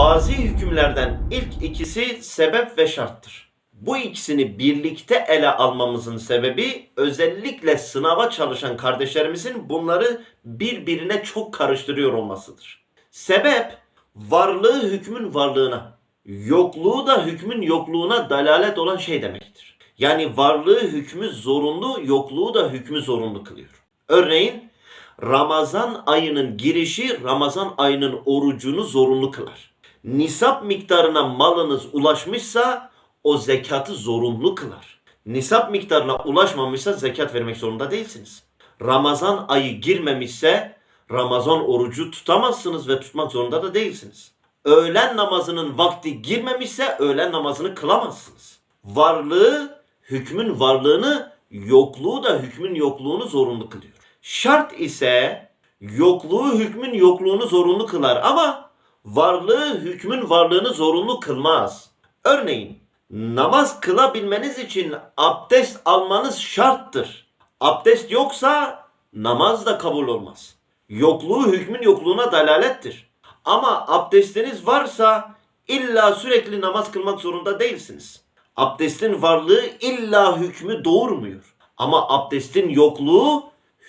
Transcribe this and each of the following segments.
Bazı hükümlerden ilk ikisi sebep ve şarttır. Bu ikisini birlikte ele almamızın sebebi özellikle sınava çalışan kardeşlerimizin bunları birbirine çok karıştırıyor olmasıdır. Sebep varlığı hükmün varlığına, yokluğu da hükmün yokluğuna dalalet olan şey demektir. Yani varlığı hükmü zorunlu, yokluğu da hükmü zorunlu kılıyor. Örneğin Ramazan ayının girişi Ramazan ayının orucunu zorunlu kılar. Nisap miktarına malınız ulaşmışsa o zekatı zorunlu kılar. Nisap miktarına ulaşmamışsa zekat vermek zorunda değilsiniz. Ramazan ayı girmemişse Ramazan orucu tutamazsınız ve tutmak zorunda da değilsiniz. Öğlen namazının vakti girmemişse öğlen namazını kılamazsınız. Varlığı hükmün varlığını, yokluğu da hükmün yokluğunu zorunlu kılıyor. Şart ise yokluğu hükmün yokluğunu zorunlu kılar ama varlığı hükmün varlığını zorunlu kılmaz. Örneğin namaz kılabilmeniz için abdest almanız şarttır. Abdest yoksa namaz da kabul olmaz. Yokluğu hükmün yokluğuna dalalettir. Ama abdestiniz varsa illa sürekli namaz kılmak zorunda değilsiniz. Abdestin varlığı illa hükmü doğurmuyor. Ama abdestin yokluğu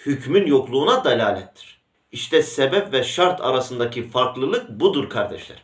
hükmün yokluğuna dalalettir. İşte sebep ve şart arasındaki farklılık budur kardeşler.